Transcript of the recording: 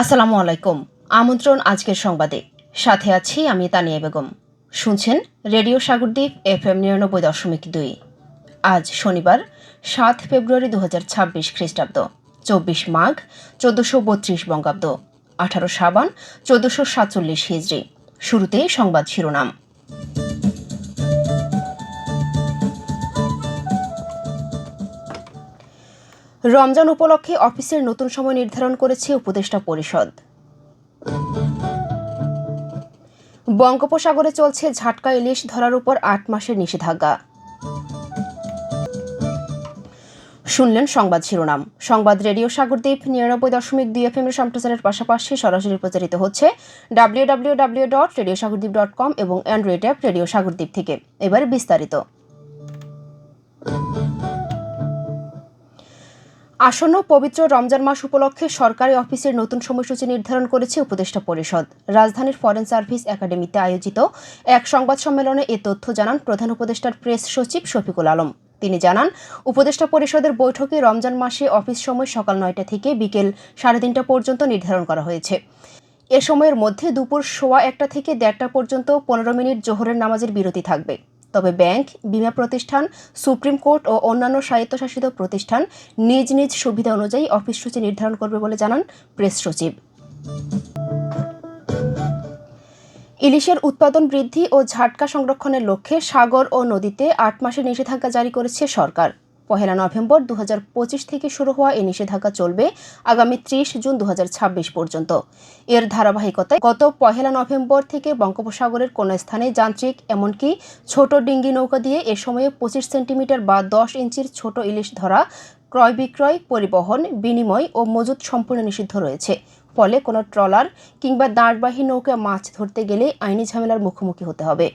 আসসালামু আলাইকুম। আমন্ত্রণ আজকের সংবাদে। সাথে আছি আমি তানিয়া বেগম। শুনছেন রেডিও সাগরদ্বীপ এফ এম নিরানব্বই দশমিক দুই। আজ শনিবার, সাত ফেব্রুয়ারি দু হাজার ছাব্বিশ খ্রিস্টাব্দ, চব্বিশ মাঘ, চোদ্দশো বত্রিশ বঙ্গাব্দ, আঠারো সাবান, চোদ্দশো সাতচল্লিশ হিজড়ি। শুরুতেই সংবাদ শিরোনাম। রমজান উপলক্ষে অফিসের নতুন সময় নির্ধারণ করেছে উপদেষ্টা পরিষদ। বঙ্গোপসাগরে চলছে ঝাটকা ইলিশ ধরার উপর আট মাসের নিষেধাজ্ঞা। শুনলেন সংবাদ শিরোনাম। সংবাদ রেডিও সাগরদ্বীপ নিরানব্বই দশমিক দুই এফ এর সম্প্রচারের পাশাপাশি সরাসরি প্রচারিত হচ্ছে W W W dot radio Sagardwip dot com এবং অ্যান্ড্রয়েড অ্যাপ রেডিও সাগরদ্বীপ থেকে। এবার বিস্তারিত। আসন্ন পবিত্র রমজান মাস উপলক্ষে সরকারি অফিসের নতুন সময়সূচি নির্ধারণ করেছে উপদেষ্টা পরিষদ। রাজধানীর ফরেন সার্ভিস একাডেমিতে আয়োজিত এক সংবাদ সম্মেলনে এ তথ্য জানান প্রধান উপদেষ্টার প্রেস সচিব শফিকুল আলম। তিনি জানান, উপদেষ্টা পরিষদের বৈঠকে রমজান মাসে অফিস সময় সকাল নয়টা থেকে বিকেল সাড়ে তিনটা পর্যন্ত নির্ধারণ করা হয়েছে। এ সময়ের মধ্যে দুপুর সোয়া একটা থেকে দেড়টা পর্যন্ত পনেরো মিনিট জোহরের নামাজের বিরতি থাকবে। তবে ব্যাংক, বিমা প্রতিষ্ঠান, সুপ্রিম কোর্ট ও অন্যান্য স্বায়ত্তশাসিত প্রতিষ্ঠান নিজ নিজ সুবিধা অনুযায়ী অফিস সূচি নির্ধারণ করবে বলে জানান প্রেস সচিব। ইলিশের উৎপাদন বৃদ্ধি ও ঝাটকা সংরক্ষণের লক্ষ্যে সাগর ও নদীতে আট মাসের নিষেধাজ্ঞা জারি করেছে সরকার। পহেলা নভেম্বর দু হাজার পঁচিশ থেকে শুরু হওয়া এই নিষেধাজ্ঞা চলবে আগামী ত্রিশ জুন দু হাজার ছাব্বিশ পর্যন্ত। এর ধারাবাহিকতায় গত পহেলা নভেম্বর থেকে বঙ্গোপসাগরের কোনো স্থানে যান্ত্রিক এমনকি ছোট ডিঙ্গি নৌকা দিয়ে এ সময়ে পঁচিশ সেন্টিমিটার বা দশ ইঞ্চির ছোট ইলিশ ধরা, ক্রয় বিক্রয়, পরিবহন, বিনিময় ও মজুত সম্পূর্ণ নিষিদ্ধ রয়েছে। ফলে কোনো ট্রলার কিংবা দাঁড়বাহী নৌকা মাছ ধরতে গেলে আইনি ঝামেলার মুখোমুখি হতে হবে।